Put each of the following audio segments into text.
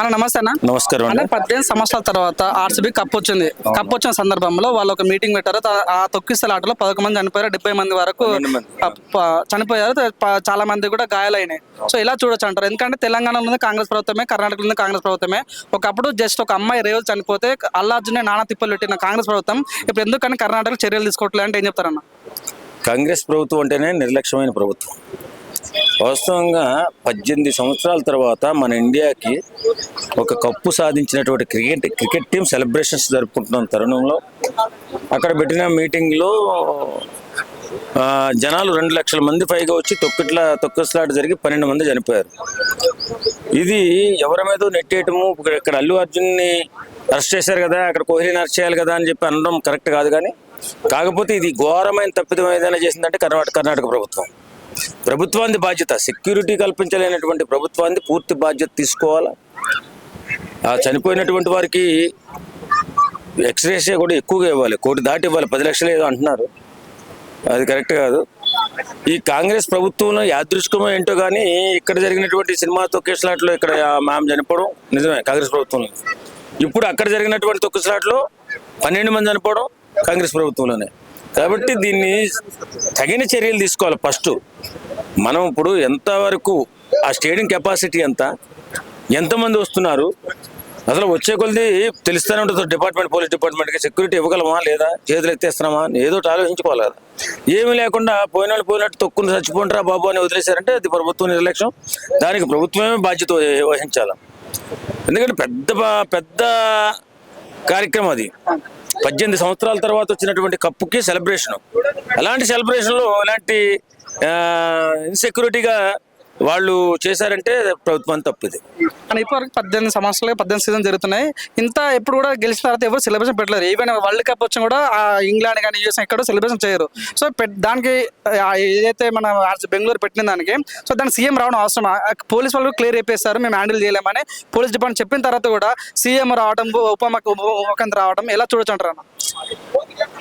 అన్న నమస్తే అన్న. నమస్కారం అన్న అండి. పద్దెనిమిది సంవత్సరాల తర్వాత ఆర్సీబీ కప్ వచ్చింది. కప్ వచ్చిన సందర్భంలో వాళ్ళు ఒక మీటింగ్ పెట్టారు. ఆ తొక్కిస్తల ఆటలో పదకొండు మంది చనిపోయారు. డెబ్బై మంది వరకు చనిపోయారు. చాలా మంది కూడా గాయాలైనాయి. సో ఇలా చూడొచ్చు అంటారు. ఎందుకంటే తెలంగాణలో ఉంది కాంగ్రెస్ ప్రభుత్వమే కర్ణాటకలో ఉంది కాంగ్రెస్ ప్రభుత్వమే. ఒకప్పుడు జస్ట్ ఒక అమ్మాయి రేవు చనిపోతే అల్లార్జునే నానా తిప్పలు పెట్టిన కాంగ్రెస్ ప్రభుత్వం. ఇప్పుడు ఎందుకని కర్ణాటక చర్యలు తీసుకోవట్లేదు అంటే ఏం చెప్తారన్న? కాంగ్రెస్ ప్రభుత్వం అంటేనే నిర్లక్ష్యమైన ప్రభుత్వం. వాస్తవంగా పద్దెనిమిది సంవత్సరాల తర్వాత మన ఇండియాకి ఒక కప్పు సాధించినటువంటి క్రికెట్ క్రికెట్ టీం సెలబ్రేషన్స్ జరుపుకుంటున్న తరుణంలో అక్కడ పెట్టిన మీటింగ్లో జనాలు రెండు లక్షల మంది పైగా వచ్చి తొక్కిట్ల తొక్కస్లాట జరిగి పన్నెండు మంది చనిపోయారు. ఇది ఎవరి మీద నెట్టేయటము? ఇక్కడ- ఇక్కడ అల్లు అర్జున్ని అరెస్ట్ చేశారు కదా అక్కడ కోహ్లీని అరెస్ట్ చేయాలి కదా అని చెప్పి అనడం కరెక్ట్ కాదు కానీ కాకపోతే ఇది ఘోరమైన తప్పిదం ఏదైనా చేసిందంటే కర్ణాటక కర్ణాటక ప్రభుత్వం. ప్రభుత్వాన్ని బాధ్యత. సెక్యూరిటీ కల్పించలేనటువంటి ప్రభుత్వాన్ని పూర్తి బాధ్యత తీసుకోవాలా? ఆ చనిపోయినటువంటి వారికి ఎక్స్రేషే కూడా ఎక్కువగా ఇవ్వాలి. కోటి దాటి ఇవ్వాలి. పది లక్షలు ఏదో అంటున్నారు. అది కరెక్ట్ కాదు. ఈ కాంగ్రెస్ ప్రభుత్వంలో యాదృష్కమో ఏంటో కానీ ఇక్కడ జరిగినటువంటి సినిమా తొక్కేslaట్లో ఇక్కడ మ్యామ్ చనిపోవడం నిజమే కాంగ్రెస్ ప్రభుత్వంలో. ఇప్పుడు అక్కడ జరిగినటువంటి తొక్కేslaట్లో పన్నెండు మంది చనిపోవడం కాంగ్రెస్ ప్రభుత్వంలోనే. కాబట్టి దీన్ని తగిన చర్యలు తీసుకోవాలి ఫస్ట్. మనం ఇప్పుడు ఎంతవరకు ఆ స్టేడియం కెపాసిటీ ఎంత? ఎంతమంది వస్తున్నారు? అసలు వచ్చే కొలది తెలుస్తూనే ఉంటుంది. డిపార్ట్మెంట్ పోలీస్ డిపార్ట్మెంట్కి సెక్యూరిటీ ఇవ్వగలమా లేదా? చేతులు ఎత్తేస్తున్నామా? ఏదో ఆలోచించుకోవాలి కదా. ఏమీ లేకుండా పోయిన వాళ్ళు పోయినట్టు తొక్కుని చచ్చిపోంటారా బాబు అని వదిలేశారంటే అది ప్రభుత్వం నిర్లక్ష్యం. దానికి ప్రభుత్వమే బాధ్యత వహి- వహించాలి. ఎందుకంటే పెద్ద పెద్ద కార్యక్రమం అది. పద్దెనిమిది సంవత్సరాల తర్వాత వచ్చినటువంటి కప్పుకి సెలబ్రేషన్ అలాంటి సెలబ్రేషన్లో ఇలాంటి ఇన్సెక్యూరిటీగా వాళ్ళు చేశారంటే ప్రభుత్వం తప్పుది. కానీ ఇప్పటివరకు పద్దెనిమిది సంవత్సరాలు పద్దెనిమిది సీజన్ జరుగుతున్నాయి. ఇంత ఎప్పుడు కూడా గెలిచిన తర్వాత ఎవరు సెలబ్రేషన్ పెట్టలేరు. ఈవెన్ వరల్డ్ కప్ వచ్చిన కూడా ఇంగ్లాండ్ కానీ యూఎస్ ఎక్కడో సెలబ్రేషన్ చేయరు. సో పెట్- దానికి ఏదైతే మన బెంగళూరు పెట్టిన దానికి సో దానికి సీఎం రావడం అవసరమా? పోలీస్ వాళ్ళు క్లియర్ అయిపోయారు మేము హ్యాండిల్ చేయలేమని పోలీస్ డిపార్ట్మెంట్ చెప్పిన తర్వాత కూడా సీఎం రావడం ఉప ముఖ్య- ముఖ్యమంత్రి రావడం ఎలా చూడొచ్చు అంటారు అన్న?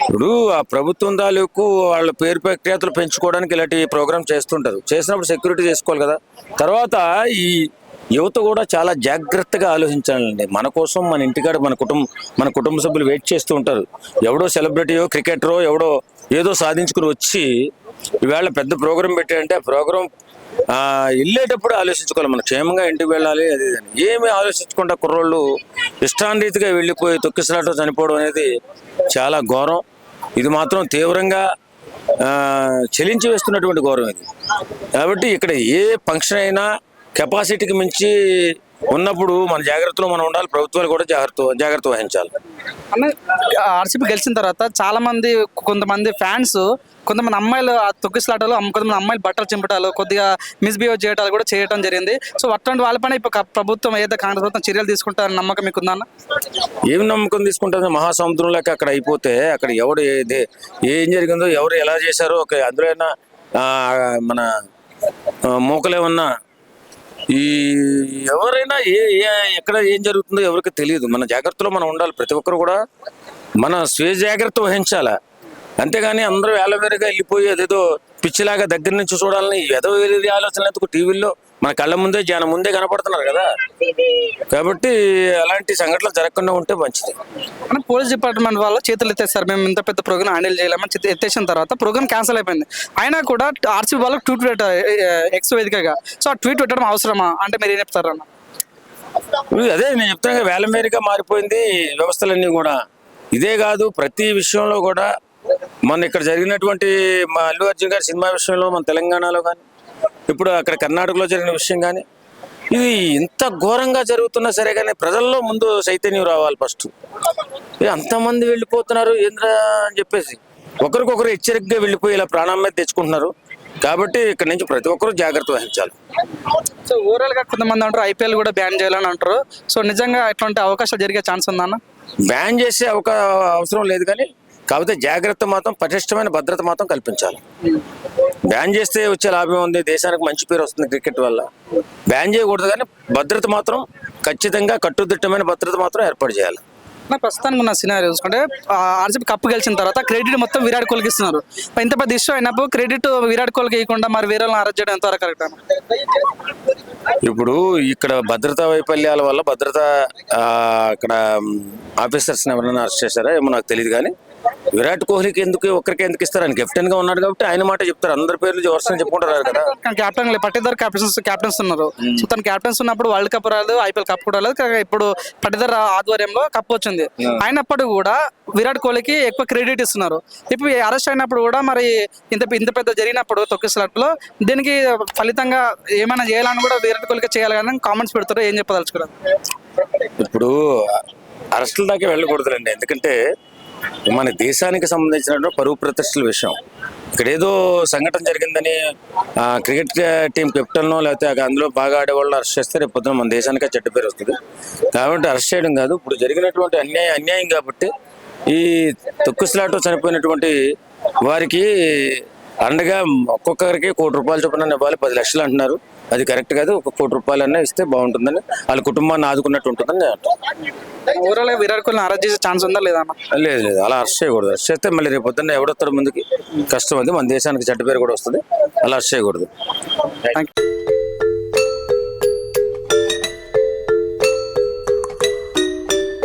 ఇప్పుడు ఆ ప్రభుత్వం తాలూకు వాళ్ళ పేరు ప్రఖ్యాతులు పెంచుకోవడానికి ఇలాంటి ప్రోగ్రామ్ చేస్తుంటారు చేసినప్పుడు సెక్యూరిటీ చేసుకోవాలి కదా. తర్వాత ఈ యువత కూడా చాలా జాగ్రత్తగా ఆలోచించాలండి. మన కోసం మన ఇంటికాడ మన కుటుంబం మన కుటుంబ సభ్యులు వెయిట్ చేస్తూ ఉంటారు. ఎవడో సెలబ్రిటీయో క్రికెటరో ఎవడో ఏదో సాధించుకుని వచ్చి ఈవేళ పెద్ద ప్రోగ్రాం పెట్టాడంటే ఆ ప్రోగ్రాం వెళ్ళేటప్పుడు ఆలోచించుకోవాలి. మనం క్షేమంగా ఇంటికి వెళ్ళాలి అది అని. ఏమి ఆలోచించకుండా కుర్రోళ్ళు ఇష్టాన్రీతిగా వెళ్ళిపోయి తొక్కిసలాట చనిపోవడం అనేది చాలా ఘోరం. ఇది మాత్రం తీవ్రంగా చెలించి వేస్తున్నటువంటి గౌరవం ఇది. కాబట్టి ఇక్కడ ఏ ఫంక్షన్ అయినా కెపాసిటీకి మించి ఉన్నప్పుడు మన జాగ్రత్తలో మనం ఉండాలి ప్రభుత్వాలు కూడా జాగ్రత్త జాగ్రత్త వహించాలి. ఆర్సీబీ గెలిచిన తర్వాత చాలా మంది కొంతమంది ఫ్యాన్స్ కొంతమంది అమ్మాయిలు ఆ తొక్కిసలాటలు కొంతమంది అమ్మాయిలు బట్టలు చింపటాలు కొద్దిగా మిస్బిహేవ్ చేయటాలు కూడా చేయడం జరిగింది. సో అట్లాంటి వాళ్ళపైన ఇప్పుడు ప్రభుత్వం ఏదైతే కాంగ్రెస్ ప్రభుత్వం చర్యలు తీసుకుంటారని నమ్మకం మీకు ఉందా అన్న? ఏం నమ్మకం తీసుకుంటుంది మహాసముద్రం లెక్క అక్కడ అయిపోతే అక్కడ ఎవడు ఏం జరిగిందో ఎవరు ఎలా చేశారో ఒక అందులో మన ఆ, మూకలేమన్నా ఈ ఎవరైనా ఏ ఏ- ఎక్కడ ఏం జరుగుతుందో ఎవరికి తెలియదు. మన జాగ్రత్తలో మనం ఉండాలి. ప్రతి ఒక్కరు కూడా మన స్వీయ జాగ్రత్త వహించాలా? అంతేగాని అందరూ వేలవేరుగా వెళ్ళిపోయి అదేదో పిచ్చిలాగా దగ్గర నుంచి చూడాలని ఏదో వేరే ఆలోచన ఎందుకు? టీవీల్లో మన కళ్ళ ముందే జనం ముందే కనపడుతున్నారు కదా. కాబట్టి అలాంటి సంఘటనలు జరగకుండా ఉంటే మంచిది. మన పోలీస్ డిపార్ట్మెంట్ వాళ్ళు చేతులు ఎత్తేస్తారు మేము ఇంత పెద్ద ప్రోగ్రామ్ హ్యాండిల్ చేయలేమని ఎత్తేసిన తర్వాత ప్రోగ్రామ్ క్యాన్సిల్ అయిపోయింది. అయినా కూడా ఆర్సీబీ వాళ్ళకి ట్వీట్ పెట్టారు ఎక్స్ వేదికగా. సో ఆ ట్వీట్ పెట్టడం అవసరమా? అంటే మీరు ఏం చెప్తారు అన్న? ఇది అదే నేను చెప్తాను కదా, వేలమేరిగా మారిపోయింది వ్యవస్థలన్నీ కూడా. ఇదే కాదు ప్రతి విషయంలో కూడా మన ఇక్కడ జరిగినటువంటి మా అల్లు అర్జున్ గారి సినిమా విషయంలో మన తెలంగాణలో కానీ ఇప్పుడు అక్కడ కర్ణాటకలో జరిగిన విషయం కానీ ఇది ఇంత ఘోరంగా జరుగుతున్నా సరే కానీ ప్రజల్లో ముందు చైతన్యం రావాలి ఫస్ట్. అంతమంది వెళ్ళిపోతున్నారు ఏంద్రా అని చెప్పేసి. ఒకరికొకరు హెచ్చరికగా వెళ్ళిపోయి ఇలా ప్రాణం మీద తెచ్చుకుంటున్నారు. కాబట్టి ఇక్కడ నుంచి ప్రతి ఒక్కరూ జాగ్రత్త వహించాలి. సో ఓవరాల్గా కొంతమంది అంటారు ఐపీఎల్ కూడా బ్యాన్ చేయాలని అంటారు. సో నిజంగా ఇట్లాంటి అవకాశాలు జరిగే ఛాన్స్ ఉందా బ్యాన్ చేసే ఒక అవసరం లేదు కానీ కాకపోతే జాగ్రత్త మాత్రం పటిష్టమైన భద్రత మాత్రం కల్పించాలి. బ్యాన్ చేస్తే వచ్చే లాభం ఉంది దేశానికి మంచి పేరు వస్తుంది క్రికెట్ వల్ల. బ్యాన్ చేయకూడదు కానీ భద్రత మాత్రం ఖచ్చితంగా కట్టుదిట్టమైన భద్రత మాత్రం ఏర్పాటు చేయాలి. ప్రస్తుతానికి ఉన్న సినారీ చూసుకుంటే ఆర్సీబీ కప్పు గెలిచిన తర్వాత క్రెడిట్ మొత్తం విరాట్ కోహ్లీకి ఇస్తున్నారు. ఇంత పెద్ద ఇష్యూ అయినప్పుడు క్రెడిట్ విరాట్ కోహ్లీకి ఇవ్వకుండా మరి వేరే అరెస్ట్ చేయడం ఎంతవరకు కరెక్ట్ ఇప్పుడు ఇక్కడ భద్రతా వైఫల్యాల వల్ల భద్రత ఇక్కడ ఆఫీసర్స్ ఎవరైనా అరెస్ట్ చేశారా ఏమో నాకు తెలియదు కానీ విరాట్ కోహ్లీకి ఎందుకు ఒక్కరికి ఎందుకు ఇస్తారు? ఆయన కెప్టెన్గా ఉన్నాడు కాబట్టి ఆయన మాట చెప్తారు. అందరి పేర్లు వర్షం చెప్పుకుంటారు కదా. కెప్టెన్ పట్టిదారు కెప్టెన్స్ కెప్టెన్స్ ఉన్నారు. సో తన కెప్టెన్స్ ఉన్నప్పుడు వరల్డ్ కప్ రాలేదు ఐపీఎల్ కప్ కూడా రాలేదు. కానీ ఇప్పుడు పట్టిదారు ఆధ్వర్యంలో కప్ వచ్చింది. అయినప్పుడు కూడా విరాట్ కోహ్లీకి ఎక్కువ క్రెడిట్ ఇస్తున్నారు. ఇప్పుడు అరెస్ట్ అయినప్పుడు కూడా మరి ఇంత ఇంత పెద్ద జరిగినప్పుడు తొక్కిసలాట్లో దీనికి ఫలితంగా ఏమైనా చేయాలని కూడా విరాట్ కోహ్లీకి చేయాలి కానీ కామెంట్స్ పెడతారు ఏం చెప్పదలుచుకున్నారు? ఇప్పుడు అరెస్టుల దాకా వెళ్ళకూడదులండి. ఎందుకంటే మన దేశానికి సంబంధించిన పరువు ప్రతిష్టల విషయం. ఇక్కడ ఏదో సంఘటన జరిగిందని క్రికెట్ టీం కెప్టెన్ లేకపోతే అందులో బాగా ఆడేవాళ్ళని అరెస్ట్ చేస్తే రేపు పొద్దున మన దేశానికే చెడ్డ పేరు వస్తుంది. కాబట్టి అరెస్ట్ చేయడం కాదు ఇప్పుడు జరిగినటువంటి అన్యాయం అన్యాయం కాబట్టి ఈ తొక్కుసలాటో చనిపోయినటువంటి వారికి అండగా ఒక్కొక్కరికి కోటి రూపాయలు చొప్పున ఇవ్వాలి పది లక్షలు అంటున్నారు. అది కరెక్ట్ కాదు ఒక కోటి రూపాయలన్నా ఇస్తే బాగుంటుందని వాళ్ళ కుటుంబాన్ని ఆదుకున్నట్టు ఉంటుందని ఓవరాల్ విరాట్ కోహ్లీని అరెస్ట్ చేసే ఛాన్స్ ఉందా లేదా అన్న? లేదు లేదు అలా అరెస్ట్ చేయకూడదు. అరెస్ట్ చేస్తే మళ్ళీ రేపు పొద్దున్న ఎవడొస్తాడు ముందుకి? కష్టం అది మన దేశానికి చెడ్డ పేరు కూడా వస్తుంది. అలా అరెస్ట్ చేయకూడదు. Thank you